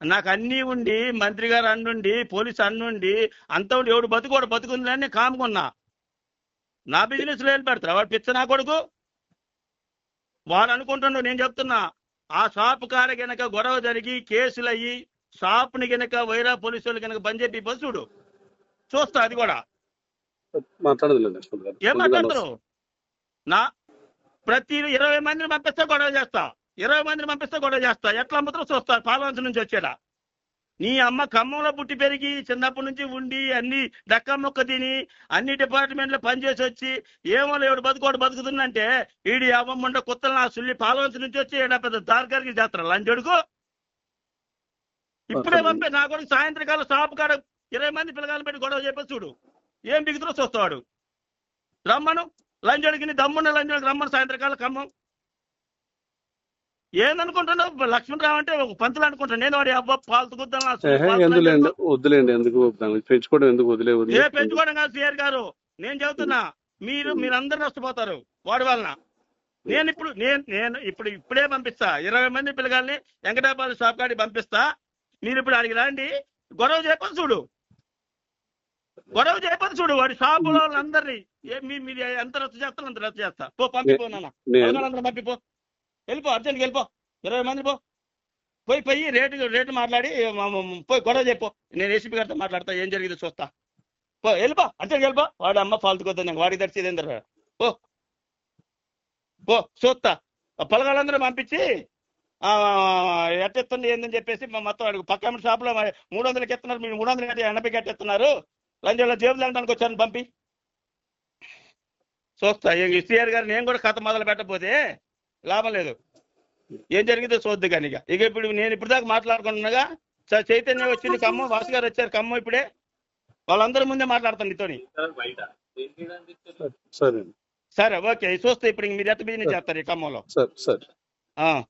నాకు అన్నీ ఉండి మంత్రి గారు అన్నుండి పోలీస్ అన్నుండి అంత ఉండి ఎవడు బతుకోడు బతుకుందని నేను కాముకున్నా నా బిజినెస్లో పెడతారు? వాడు పిచ్చ నా కొడుకు? వాడు అనుకుంటుండ్రు నేను చెప్తున్నా ఆ షాప్ కాడ గనక గొడవ జరిగి కేసులు అయ్యి షాప్ని గనక వైరా పోలీసులు గనక బంద్ చెప్పి బస్సు చూడు. చూస్తా అది కూడా. ఏం మాట్లాడతారు నా ప్రతి ఇరవై మందిని పంపిస్తే గొడవ చేస్తా. ఇరవై మందిని పంపిస్తే గొడవ చేస్తా. ఎట్లా అమ్ముతారో చూస్తా. పాలవంచ నుంచి వచ్చేలా. నీ అమ్మ ఖమ్మంలో పుట్టి పెరిగి చిన్నప్పటి నుంచి ఉండి అన్ని డక్క మొక్క తిని అన్ని డిపార్ట్మెంట్లో పనిచేసి వచ్చి ఏమో ఎవడు బతుకోడు బతుకుతుందంటే ఈడి అవ్వమ్మండ కొత్తలు నా సుల్లి పాలవంచ నుంచి వచ్చి ఈడ పెద్ద దార్గారికి చేస్తారు లంచడుకు ఇప్పుడే పంపే నా కొడుకు సాయంత్రకాలం షాప్ కాడ ఇరవై మంది పిల్లగాలు పెట్టి గొడవ చెప్పేసి చూడు. ఏం బిగుతురో చూస్తావాడు. రమ్మను. లంచడికి దమ్మున్న లంచడికి రమ్మను సాయంత్రకాలం ఖమ్మం. ఏందనుకుంటున్నావు? లక్ష్మణరావు అంటే ఒక పంతులు అనుకుంటా నేను వాడి అబ్బా పాలు ఎందులేండి వద్దులేండి ఎందుకు పెంచుకోవడం ఎందుకు వదిలే ఏ పెంచుకోవడం కాదు సిఆర్ గారు. నేను చెబుతున్నా మీరు మీరందరూ నష్టపోతారు. వాడి వలన. నేను ఇప్పుడు నేను నేను ఇప్పుడు ఇప్పుడే పంపిస్తా. ఇరవై మంది పిల్లగాల్ని వెంకటాబాద్ షాప్ కాడికి పంపిస్తా. మీరు ఇప్పుడు అడిగి రండి. గొడవ చేయపని చూడు. గొడవ చేయపని చూడు. వాడి షాపులో వాళ్ళందరినీ. మీరు ఎంత రద్దు చేస్తారో అంత రద్దు చేస్తా. పో పంపిపో నాన్న. నేను అందరూ పంపిపో వెళ్ళిపో అర్జెంట్కి వెళ్ళిపో. ఇరవై మంది పో. పోయి పోయి రేటు రేటు మాట్లాడి పోయి గొడవ చెప్పు నేను ఏసీపీ గారితో మాట్లాడతా ఏం జరిగిందో చూస్తా. పో వెళ్ళిపో అర్జెంట్కి వెళ్ళిపో. వాడు అమ్మ ఫాల్తు కొద్ది వాడికి తెరిచేది ఏం పో. పో చూస్తా. ఆ పొలగాళ్ళందరూ పంపించి ఎట్టెత్తుంది ఏందని చెప్పేసి మా మొత్తం అడుగు. పక్క షాప్లో మూడు వందలకి ఎత్తున్నారు మీరు మూడు వందలకి ఎనభైకి ఎట్టెత్తున్నారు. లంచంలో జేబులు వెళ్ళడానికి వచ్చాను పంపి. చూస్తా సిఆర్ గారు నేను కూడా కథ మొదలు పెట్టబోతే లాభం లేదు. ఏం జరిగిందో చూద్దు కానీ ఇక. ఇక ఇప్పుడు నేను ఇప్పుడు దాకా మాట్లాడుకుంటున్నాగా. చ- చైతన్య వచ్చింది ఖమ్మం వాసు గారు వచ్చారు ఖమ్మం ఇప్పుడే. వాళ్ళందరి ముందే మాట్లాడతాను నీతోని. సరే సరే. ఓకే. చూస్తే ఇప్పుడు మీరు ఎంత బిజినెస్ చేస్తారు ఈ ఖమ్మంలో సరే సరే. ఆ,